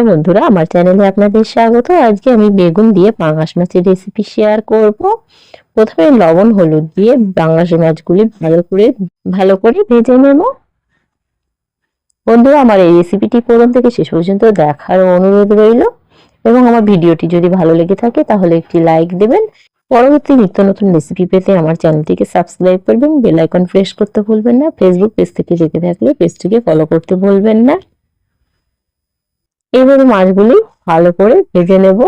Hello বন্ধুরা, আমার চ্যানেলে আপনাদের স্বাগত। আজকে আমি বেগুন দিয়ে পাঙাশ মাছের রেসিপি শেয়ার করব। প্রথমে লবণ, হলুদ দিয়ে পাঙাশ মাছগুলি ভালো করে ভালো করে ভেজে নেব। বন্ধুরা, আমার এই রেসিপিটি প্রথম থেকে শেষ পর্যন্ত দেখার অনুরোধ রইল। এবং আমার ভিডিওটি যদি ভালো লেগে থাকে, তাহলে একটি লাইক দেবেন। পরবর্তী নিত্য নতুন রেসিপি পেতে আমার চ্যানেলটিকে সাবস্ক্রাইব করবেন। বেল আইকন প্রেস করতে ভুলবেন না। ফেসবুক পেজ থেকে দেখে থাকলে পেজটিকে ফলো করতে ভুলবেন না। এইভাবে মাছগুলি ভালো করে ভেজে নেব।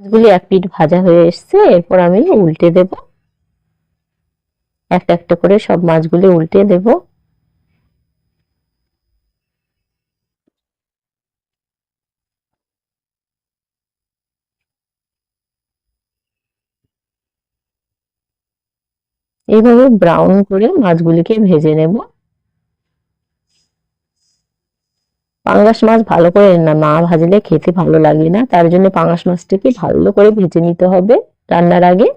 মাছগুলি এক পিঠ ভাজা হয়ে এসছে, এরপর আমি উল্টে দেব। একটা একটা করে সব মাছগুলি উল্টে দেবো। এইভাবে ব্রাউন করে মাছগুলিকে ভেজে নেব। পাঙ্গাস মাছ ভালো করে না মা ভাজলে খেতে ভালো লাগে না, তার জন্য পাঙ্গাস মাছটিকে ভালো করে ভেজে নিতে হবে রান্নার আগে।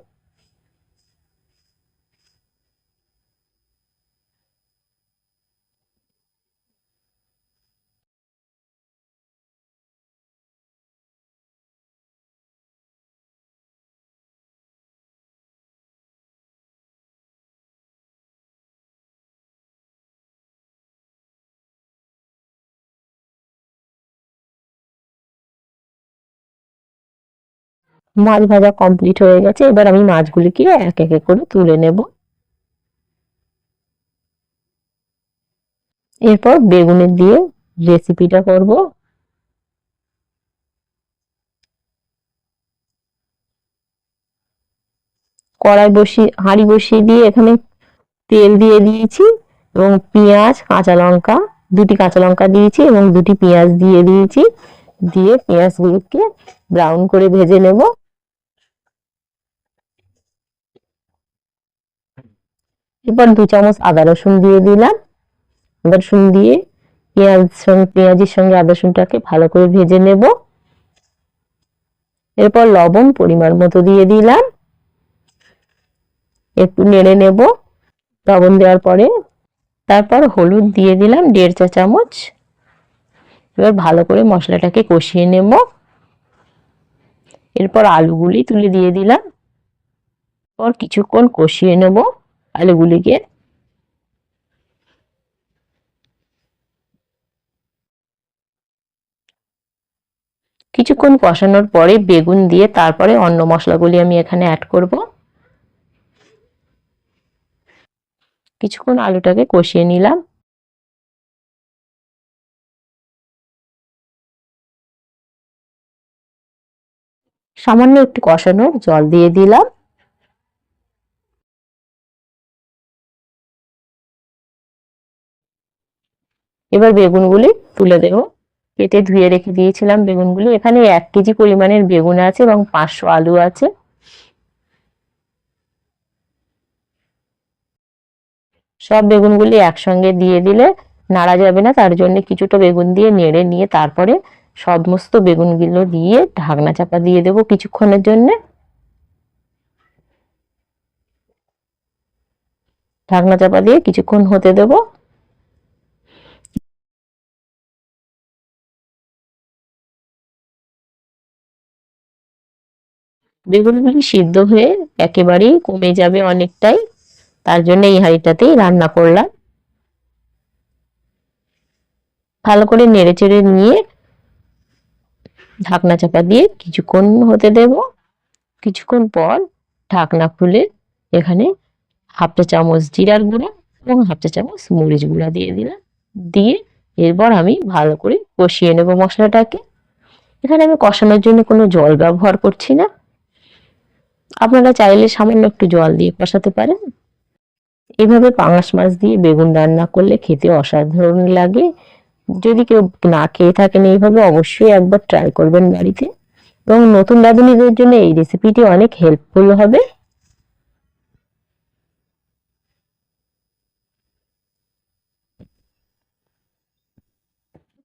মাছ ভাজা কমপ্লিট হয়ে গেছে। এবার আমি মাছগুলিকে এক এক করে তুলে নেব। এরপর বেগুনের দিয়ে রেসিপিটা করব। কড়াই বসিয়ে, হাঁড়ি বসিয়ে দিয়ে এখানে তেল দিয়ে দিয়েছি এবং পেঁয়াজ, কাঁচা লঙ্কা, দুটি কাঁচা লঙ্কা দিয়েছি এবং দুটি পেঁয়াজ দিয়ে দিয়েছি। দিয়ে পেঁয়াজগুলোকে ব্রাউন করে ভেজে নেব। এরপর দু চামচ আদা রসুন দিয়ে দিলাম। আদা রসুন দিয়ে পেঁয়াজ সঙ্গে পেঁয়াজের সঙ্গে আদা রসুনটাকে ভালো করে ভেজে নেব। এরপর লবণ পরিমাণ মতো দিয়ে দিলাম। একটু নেড়ে নেব। লবণ দেওয়ার পরে তারপর হলুদ দিয়ে দিলাম দেড় চা চামচ। এবার ভালো করে মশলাটাকে কষিয়ে নেব। এরপর আলুগুলি তুলে দিয়ে দিলাম। পর কিছুক্ষণ কষিয়ে নেব। আলুগুলিকে কিছুক্ষণ কষানোর পরে বেগুন দিয়ে তারপরে অন্য মশলাগুলি আমি এখানে অ্যাড করব। কিছুক্ষণ আলুটাকে কষিয়ে নিলাম। সামান্য একটু কষানোর জল দিয়ে দিলাম। এবার বেগুনগুলি তুলে দেব। কেটে ধুয়ে রেখে দিয়েছিলাম বেগুনগুলি। এখানে এক কেজি পরিমাণের বেগুন আছে এবং পাঁচশো আলু আছে। সব বেগুনগুলি একসঙ্গে দিয়ে দিলে নাড়া যাবে না, তার জন্য কিছুটা বেগুন দিয়ে নেড়ে নিয়ে তারপরে সমস্ত বেগুনগুলো দিয়ে ঢাকনা চাপা দিয়ে দেবো কিছুক্ষণের জন্য। ঢাকনা চাপা দিয়ে কিছুক্ষণ হতে দেবো। বেগুনগুলি সিদ্ধ হয়ে একেবারেই কমে যাবে অনেকটাই। তার জন্য এই হাঁড়িটাতেই রান্না করলাম। ভালো করে নেড়ে চেড়ে নিয়ে ঢাকনা চাপা দিয়ে কিছুক্ষণ হতে দেব। কিছুক্ষণ পর ঢাকনা খুলে এখানে হাফ চা চামচ জিরার গুঁড়া এবং হাফ চা চামচ মরিচ গুঁড়া দিয়ে দিলাম। দিয়ে এরপর আমি ভালো করে কষিয়ে নেব মশলাটাকে। এখানে আমি কষানোর জন্য কোনো জল ব্যবহার করছি না। আপনারা চাইলে সামান্য একটু জল দিয়ে কষাতে পারেন। এভাবে পাঙাশ মাছ দিয়ে বেগুন রান্না করলে খেতে অসাধারণ লাগে। যদি কেউ না খেয়ে থাকেন এইভাবে অবশ্যই একবার ট্রাই করবেন বাড়িতে। এবং নতুন রাঁধুনিদের জন্য এই রেসিপিটি অনেক হেল্পফুল হবে।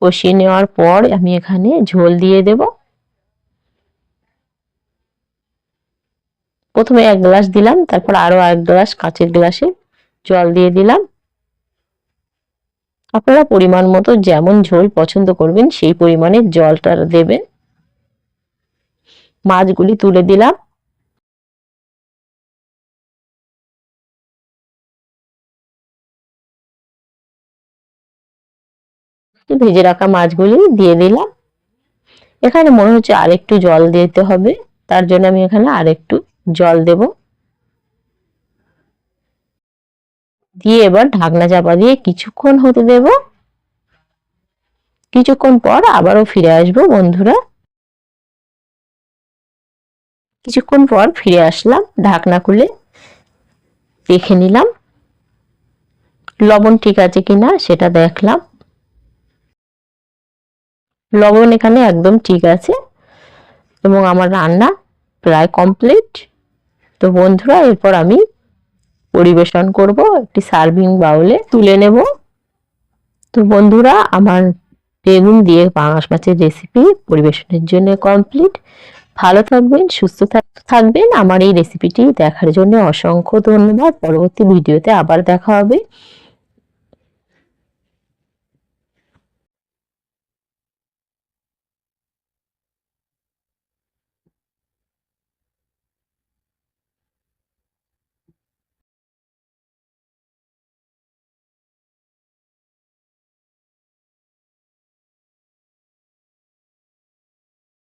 কষিয়ে নেওয়ার পর আমি এখানে ঝোল দিয়ে দেব। প্রথমে এক গ্লাস দিলাম, তারপর আরও এক গ্লাস কাঁচের গ্লাসে জল দিয়ে দিলাম। আপনারা পরিমাণ মতো যেমন ঝোল পছন্দ করবেন, সেই পরিমাণে জলটা দেবেন। মাছগুলি তুলে দিলাম। ভেজে রাখা মাছগুলি দিয়ে দিলাম। এখানে মনে হচ্ছে আরেকটু জল দিতে হবে, তার জন্য আমি এখানে আরেকটু জল দেব। দিয়ে এবার ঢাকনা চাপা দিয়ে কিছুক্ষণ হতে দেব। কিছুক্ষণ পর আবারও ফিরে আসব বন্ধুরা। কিছুক্ষণ পর ফিরে আসলাম ঢাকনা খুলে। দেখে নিলাম। লবণ ঠিক আছে কিনা সেটা দেখলাম। লবণ এখানে একদম ঠিক আছে। এবং আমার রান্না প্রায় কমপ্লিট। তো বন্ধুরা, এরপর আমি পরিবেশন করব একটি সার্ভিং বাউলে তুলে নেব। তো বন্ধুরা, আমার বেগুন দিয়ে পাঙাশ মাছের রেসিপি পরিবেশনের জন্য কমপ্লিট ভালো থাকবেন, সুস্থ থাকবেন। আমার এই রেসিপিটি দেখার জন্য অসংখ্য ধন্যবাদ। পরবর্তী ভিডিওতে আবার দেখা হবে।